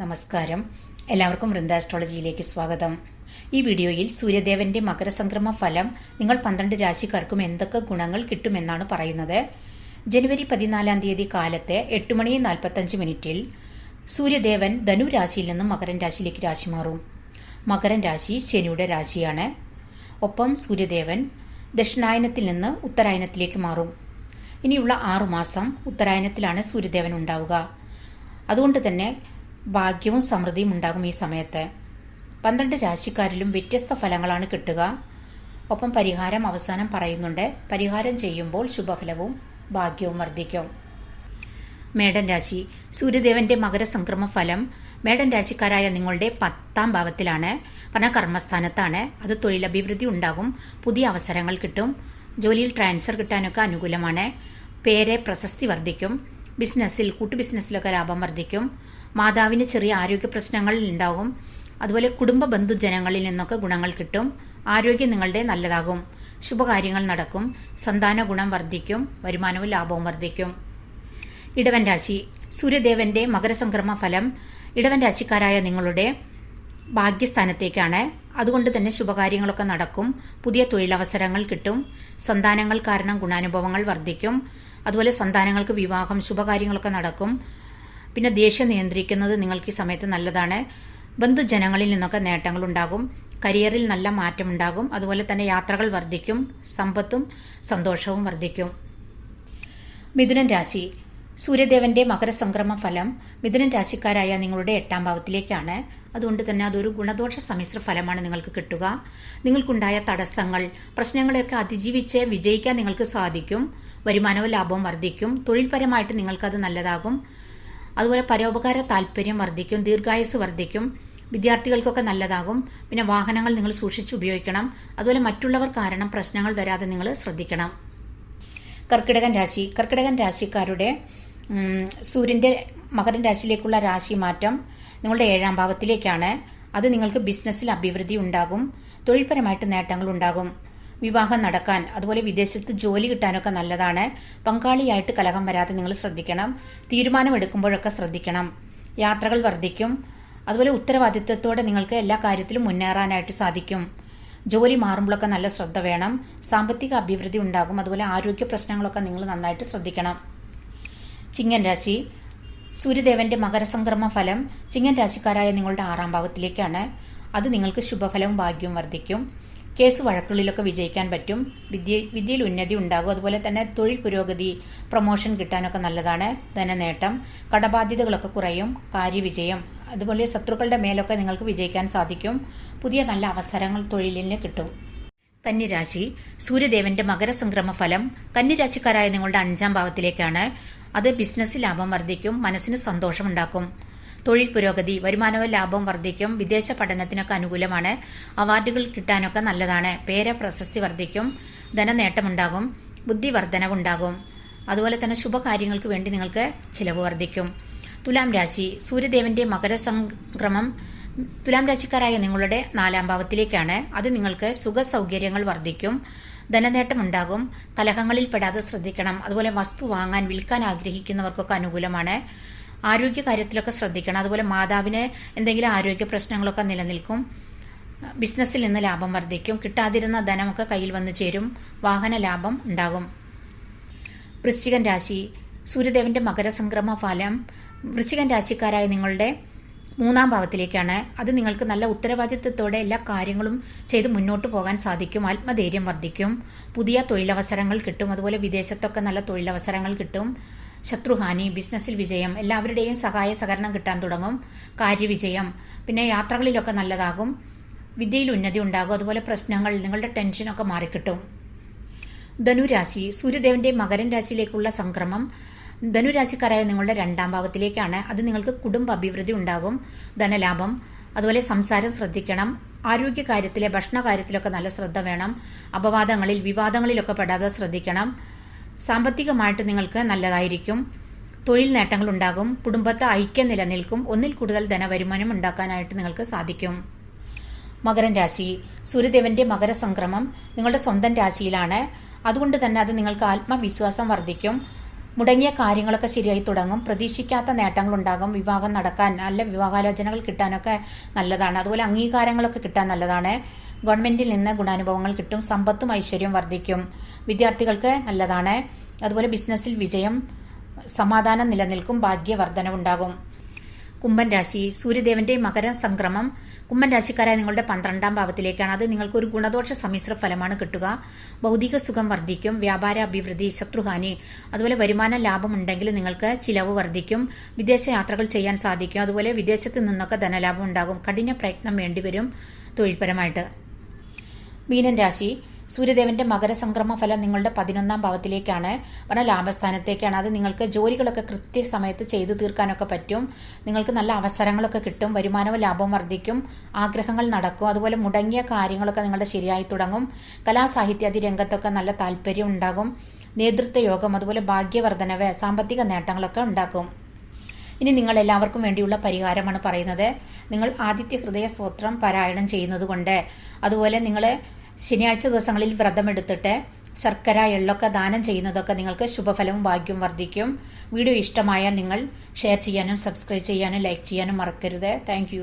നമസ്കാരം. എല്ലാവർക്കും വൃന്ദ ആസ്ട്രോളജിയിലേക്ക് സ്വാഗതം. ഈ വീഡിയോയിൽ സൂര്യദേവന്റെ മകരസംക്രമ ഫലം നിങ്ങൾ പന്ത്രണ്ട് രാശിക്കാർക്കും എന്തൊക്കെ ഗുണങ്ങൾ കിട്ടുമെന്നാണ് പറയുന്നത്. ജനുവരി പതിനാലാം തീയതി കാലത്തെ എട്ട് മണി നാൽപ്പത്തഞ്ച് മിനിറ്റിൽ സൂര്യദേവൻ ധനു രാശിയിൽ നിന്നും മകരൻ രാശിയിലേക്ക് രാശി മാറും. മകരൻ രാശി ശനിയുടെ രാശിയാണ്. ഒപ്പം സൂര്യദേവൻ ദക്ഷിണായനത്തിൽ നിന്ന് ഉത്തരായനത്തിലേക്ക് മാറും. ഇനിയുള്ള ആറുമാസം ഉത്തരായനത്തിലാണ് സൂര്യദേവൻ ഉണ്ടാവുക. അതുകൊണ്ട് തന്നെ ഭാഗ്യവും സമൃദ്ധിയും ഉണ്ടാകും ഈ സമയത്ത്. പന്ത്രണ്ട് രാശിക്കാരിലും വ്യത്യസ്ത ഫലങ്ങളാണ് കിട്ടുക. ഒപ്പം പരിഹാരം അവസാനം പറയുന്നുണ്ട്. പരിഹാരം ചെയ്യുമ്പോൾ ശുഭഫലവും ഭാഗ്യവും വർദ്ധിക്കും. മേടൻ രാശി. സൂര്യദേവന്റെ മകരസംക്രമ ഫലം മേടൻ രാശിക്കാരായ നിങ്ങളുടെ പത്താം ഭാവത്തിലാണ്. പറഞ്ഞ കർമ്മസ്ഥാനത്താണ്. അത് തൊഴിലഭിവൃദ്ധി ഉണ്ടാകും. പുതിയ അവസരങ്ങൾ കിട്ടും. ജോലിയിൽ ട്രാൻസ്ഫർ കിട്ടാനൊക്കെ അനുകൂലമാണ്. പേരെ പ്രശസ്തി വർദ്ധിക്കും. ബിസിനസ്സിൽ കൂട്ടു ബിസിനസ്സിലൊക്കെ ലാഭം വർദ്ധിക്കും. മാതാവിന് ചെറിയ ആരോഗ്യ പ്രശ്നങ്ങൾ ഉണ്ടാകും. അതുപോലെ കുടുംബ ബന്ധുജനങ്ങളിൽ നിന്നൊക്കെ ഗുണങ്ങൾ കിട്ടും. ആരോഗ്യം നിങ്ങളുടെ നല്ലതാകും. ശുഭകാര്യങ്ങൾ നടക്കും. സന്താന ഗുണം വർദ്ധിക്കും. വരുമാനവും ലാഭവും വർദ്ധിക്കും. ഇടവൻ രാശി. സൂര്യദേവന്റെ മകരസംക്രമ ഫലം ഇടവൻ രാശിക്കാരായ നിങ്ങളുടെ ഭാഗ്യസ്ഥാനത്തേക്കാണ്. അതുകൊണ്ട് തന്നെ ശുഭകാര്യങ്ങളൊക്കെ നടക്കും. പുതിയ തൊഴിലവസരങ്ങൾ കിട്ടും. സന്താനങ്ങൾ കാരണം ഗുണാനുഭവങ്ങൾ വർദ്ധിക്കും. അതുപോലെ സന്താനങ്ങൾക്ക് വിവാഹം ശുഭകാര്യങ്ങളൊക്കെ നടക്കും. പിന്നെ ദേഷ്യം നിയന്ത്രിക്കുന്നത് നിങ്ങൾക്ക് ഈ സമയത്ത് നല്ലതാണ്. ബന്ധുജനങ്ങളിൽ നിന്നൊക്കെ നേട്ടങ്ങൾ ഉണ്ടാകും. കരിയറിൽ നല്ല മാറ്റമുണ്ടാകും അതുപോലെ തന്നെ യാത്രകൾ വർദ്ധിക്കും. സമ്പത്തും സന്തോഷവും വർദ്ധിക്കും. മിഥുനൻ രാശി. സൂര്യദേവന്റെ മകരസംക്രമ ഫലം മിഥുനൻ രാശിക്കാരായ നിങ്ങളുടെ എട്ടാം ഭാവത്തിലേക്കാണ്. അതുകൊണ്ട് തന്നെ അതൊരു ഗുണദോഷ സമ്മിശ്ര ഫലമാണ് നിങ്ങൾക്ക് കിട്ടുക. നിങ്ങൾക്കുണ്ടായ തടസ്സങ്ങൾ പ്രശ്നങ്ങളെയൊക്കെ അതിജീവിച്ച് വിജയിക്കാൻ നിങ്ങൾക്ക് സാധിക്കും. വരുമാനവും ലാഭവും വർദ്ധിക്കും. തൊഴിൽപരമായിട്ട് നിങ്ങൾക്കത് നല്ലതാകും. അതുപോലെ പരോപകാര താല്പര്യം വർദ്ധിക്കും ദീർഘായുസ് വർദ്ധിക്കും വിദ്യാർത്ഥികൾക്കൊക്കെ നല്ലതാകും പിന്നെ വാഹനങ്ങൾ നിങ്ങൾ സൂക്ഷിച്ച് ഉപയോഗിക്കണം. അതുപോലെ മറ്റുള്ളവർ കാരണം പ്രശ്നങ്ങൾ വരാതെ നിങ്ങൾ ശ്രദ്ധിക്കണം. കർക്കിടകൻ രാശി. കർക്കിടകൻ രാശിക്കാരുടെ സൂര്യന്റെ മകരൻ രാശിയിലേക്കുള്ള രാശി മാറ്റം നിങ്ങളുടെ ഏഴാം ഭാവത്തിലേക്കാണ്. അത് നിങ്ങൾക്ക് ബിസിനസ്സിൽ അഭിവൃദ്ധി ഉണ്ടാകും തൊഴിൽപരമായിട്ട് നേട്ടങ്ങൾ ഉണ്ടാകും. വിവാഹം നടക്കാൻ അതുപോലെ വിദേശത്ത് ജോലി കിട്ടാനൊക്കെ നല്ലതാണ്. പങ്കാളിയായിട്ട് കലഹം വരാതെ നിങ്ങൾ ശ്രദ്ധിക്കണം. തീരുമാനമെടുക്കുമ്പോഴൊക്കെ ശ്രദ്ധിക്കണം. യാത്രകൾ വർദ്ധിക്കും. അതുപോലെ ഉത്തരവാദിത്വത്തോടെ നിങ്ങൾക്ക് എല്ലാ കാര്യത്തിലും മുന്നേറാനായിട്ട് സാധിക്കും. ജോലി മാറുമ്പോഴൊക്കെ നല്ല ശ്രദ്ധ വേണം. സാമ്പത്തിക അഭിവൃദ്ധി ഉണ്ടാകും. അതുപോലെ ആരോഗ്യ പ്രശ്നങ്ങളൊക്കെ നിങ്ങൾ നന്നായിട്ട് ശ്രദ്ധിക്കണം. ചിങ്ങൻ രാശി. സൂര്യദേവന്റെ മകരസംക്രമ ഫലം ചിങ്ങൻ രാശിക്കാരായ നിങ്ങളുടെ ആറാം ഭാവത്തിലേക്കാണ്. അത് നിങ്ങൾക്ക് ശുഭഫലവും ഭാഗ്യവും വർദ്ധിക്കും. കേസ് വഴക്കുകളിലൊക്കെ വിജയിക്കാൻ പറ്റും. വിദ്യ വിദ്യയിൽ ഉന്നതി ഉണ്ടാകും. അതുപോലെ തന്നെ തൊഴിൽ പുരോഗതി പ്രൊമോഷൻ കിട്ടാനൊക്കെ നല്ലതാണ്. ധനനേട്ടം കടബാധ്യതകളൊക്കെ കുറയും കാര്യവിജയം. അതുപോലെ ശത്രുക്കളുടെ മേലൊക്കെ നിങ്ങൾക്ക് വിജയിക്കാൻ സാധിക്കും. പുതിയ നല്ല അവസരങ്ങൾ തൊഴിലിന് കിട്ടും. കന്നിരാശി സൂര്യദേവന്റെ മകരസംക്രമ ഫലം കന്നിരാശിക്കാരായ നിങ്ങളുടെ അഞ്ചാം ഭാവത്തിലേക്കാണ്. അത് ബിസിനസ്സിൽ ലാഭം വർദ്ധിക്കും മനസ്സിന് സന്തോഷമുണ്ടാക്കും. തൊഴിൽ പുരോഗതി വരുമാനവും ലാഭവും വർദ്ധിക്കും വിദേശ പഠനത്തിനൊക്കെ അനുകൂലമാണ് അവാർഡുകൾ കിട്ടാനൊക്കെ നല്ലതാണ് പേര പ്രശസ്തി വർദ്ധിക്കും ധനനേട്ടമുണ്ടാകും ബുദ്ധി വർധനവുണ്ടാകും അതുപോലെ തന്നെ ശുഭകാര്യങ്ങൾക്ക് വേണ്ടി നിങ്ങൾക്ക് ചിലവ് വർദ്ധിക്കും. തുലാം രാശി സൂര്യദേവന്റെ മകരസംക്രമം തുലാം രാശിക്കാരായ നിങ്ങളുടെ നാലാം ഭാവത്തിലേക്കാണ്. അത് നിങ്ങൾക്ക് സുഖ സൗകര്യങ്ങൾ വർദ്ധിക്കും ധനനേട്ടം ഉണ്ടാകും കലഹങ്ങളിൽ പെടാതെ ശ്രദ്ധിക്കണം അതുപോലെ വസ്തു വാങ്ങാൻ വിൽക്കാൻ ആഗ്രഹിക്കുന്നവർക്കൊക്കെ അനുകൂലമാണ്. ആരോഗ്യ കാര്യത്തിലൊക്കെ ശ്രദ്ധിക്കണം. അതുപോലെ മാതാവിന് എന്തെങ്കിലും ആരോഗ്യ പ്രശ്നങ്ങളൊക്കെ നിലനിൽക്കും. ബിസിനസ്സിൽ നിന്ന് ലാഭം വർദ്ധിക്കും. കിട്ടാതിരുന്ന ധനമൊക്കെ കയ്യിൽ വന്നു ചേരും. വാഹന ലാഭം ഉണ്ടാകും. വൃശ്ചികൻ രാശി. സൂര്യദേവന്റെ മകരസംക്രമ ഫലം. വൃശ്ചികൻ രാശിക്കാരായ നിങ്ങളുടെ മൂന്നാം ഭാവത്തിലേക്കാണ്. അത് നിങ്ങൾക്ക് നല്ല ഉത്തരവാദിത്വത്തോടെ എല്ലാ കാര്യങ്ങളും ചെയ്ത് മുന്നോട്ട് പോകാൻ സാധിക്കും. ആത്മധൈര്യം വർദ്ധിക്കും. പുതിയ തൊഴിലവസരങ്ങൾ കിട്ടും. അതുപോലെ വിദേശത്തൊക്കെ നല്ല തൊഴിലവസരങ്ങൾ കിട്ടും. ശത്രുഹാനി ബിസിനസ്സിൽ വിജയം എല്ലാവരുടെയും സഹായ സഹകരണം കിട്ടാൻ തുടങ്ങും. കാര്യവിജയം പിന്നെ യാത്രകളിലൊക്കെ നല്ലതാകും. വിദ്യയിൽ ഉന്നതി ഉണ്ടാകും. അതുപോലെ പ്രശ്നങ്ങൾ നിങ്ങളുടെ ടെൻഷനൊക്കെ മാറിക്കിട്ടും. ധനുരാശി സൂര്യദേവന്റെ മകരൻ രാശിയിലേക്കുള്ള സംക്രമം ധനുരാശിക്കാരായ നിങ്ങളുടെ രണ്ടാം ഭാവത്തിലേക്കാണ്. അത് നിങ്ങൾക്ക് കുടുംബ അഭിവൃദ്ധി ഉണ്ടാകും. ധനലാഭം അതുപോലെ സംസാരം ശ്രദ്ധിക്കണം. ആരോഗ്യ കാര്യത്തിലെ ഭക്ഷണ കാര്യത്തിലൊക്കെ നല്ല ശ്രദ്ധ വേണം. അപവാദങ്ങളിൽ വിവാദങ്ങളിലൊക്കെ പെടാതെ ശ്രദ്ധിക്കണം. സാമ്പത്തികമായിട്ട് നിങ്ങൾക്ക് നല്ലതായിരിക്കും. തൊഴിൽ നേട്ടങ്ങൾ ഉണ്ടാകും. കുടുംബത്തെ ഐക്യം നിലനിൽക്കും. ഒന്നിൽ കൂടുതൽ ധനവരുമാനം ഉണ്ടാക്കാനായിട്ട് നിങ്ങൾക്ക് സാധിക്കും. മകരൻ രാശി. സൂര്യദേവന്റെ മകരസംക്രമം നിങ്ങളുടെ സ്വന്തം രാശിയിലാണ്. അതുകൊണ്ട് തന്നെ അത് നിങ്ങൾക്ക് ആത്മവിശ്വാസം വർദ്ധിക്കും. മുടങ്ങിയ കാര്യങ്ങളൊക്കെ ശരിയായി തുടങ്ങും. പ്രതീക്ഷിക്കാത്ത നേട്ടങ്ങൾ ഉണ്ടാകും. വിവാഹം നടക്കാൻ നല്ല വിവാഹാലോചനകൾ കിട്ടാനൊക്കെ നല്ലതാണ്. അതുപോലെ അംഗീകാരങ്ങളൊക്കെ കിട്ടാൻ നല്ലതാണ്. ഗവൺമെന്റിൽ നിന്ന് ഗുണാനുഭവങ്ങൾ കിട്ടും. സമ്പത്തും ഐശ്വര്യം വർദ്ധിക്കും. വിദ്യാർത്ഥികൾക്ക് നല്ലതാണ്. അതുപോലെ ബിസിനസ്സിൽ വിജയം സമാധാനം നിലനിൽക്കും ഭാഗ്യവർദ്ധനവുണ്ടാകും. കുംഭൻ രാശി സൂര്യദേവന്റെ മകര സംക്രമം. കുംഭൻ രാശിക്കാരായ നിങ്ങളുടെ പന്ത്രണ്ടാം ഭാവത്തിലേക്കാണ്. അത് നിങ്ങൾക്ക് ഒരു ഗുണദോഷ സമ്മിശ്ര ഫലമാണ് കിട്ടുക. ഭൗതിക സുഖം വർദ്ധിക്കും വ്യാപാര അഭിവൃദ്ധി ശത്രുഹാനി അതുപോലെ വരുമാന ലാഭം ഉണ്ടെങ്കിൽ നിങ്ങൾക്ക് ചിലവ് വർദ്ധിക്കും വിദേശ യാത്രകൾ ചെയ്യാൻ സാധിക്കും അതുപോലെ വിദേശത്ത് നിന്നൊക്കെ ധനലാഭം ഉണ്ടാകും കഠിന പ്രയത്നം വേണ്ടിവരും തൊഴിൽപരമായിട്ട്. മീനൻ രാശി സൂര്യദേവന്റെ മകരസംക്രമ ഫലം നിങ്ങളുടെ പതിനൊന്നാം ഭാവത്തിലേക്കാണ്. പറഞ്ഞാൽ ലാഭസ്ഥാനത്തേക്കാണ്. അത് നിങ്ങൾക്ക് ജോലികളൊക്കെ കൃത്യസമയത്ത് ചെയ്തു തീർക്കാനൊക്കെ പറ്റും. നിങ്ങൾക്ക് നല്ല അവസരങ്ങളൊക്കെ കിട്ടും. വരുമാനവും ലാഭവും വർദ്ധിക്കും. ആഗ്രഹങ്ങൾ നടക്കും. അതുപോലെ മുടങ്ങിയ കാര്യങ്ങളൊക്കെ നിങ്ങളുടെ ശരിയായി തുടങ്ങും. കലാസാഹിത്യാദി രംഗത്തൊക്കെ നല്ല താല്പര്യം ഉണ്ടാകും. നേതൃത്വ യോഗം അതുപോലെ ഭാഗ്യവർദ്ധനവ് സാമ്പത്തിക നേട്ടങ്ങളൊക്കെ ഉണ്ടാക്കും. ഇനി നിങ്ങൾ എല്ലാവർക്കും വേണ്ടിയുള്ള പരിഹാരമാണ് പറയുന്നത്. നിങ്ങൾ ആദിത്യ ഹൃദയ സ്തോത്രം പാരായണം ചെയ്യുന്നത് കൊണ്ട് അതുപോലെ നിങ്ങൾ ശനിയാഴ്ച ദിവസങ്ങളിൽ വ്രതമെടുത്തിട്ട് ശർക്കര എള്ളൊക്കെ ദാനം ചെയ്യുന്നതൊക്കെ നിങ്ങൾക്ക് ശുഭഫലവും ഭാഗ്യവും വർദ്ധിക്കും. വീഡിയോ ഇഷ്ടമായാൽ നിങ്ങൾ ഷെയർ ചെയ്യാനും സബ്സ്ക്രൈബ് ചെയ്യാനും ലൈക്ക് ചെയ്യാനും മറക്കരുത്. താങ്ക്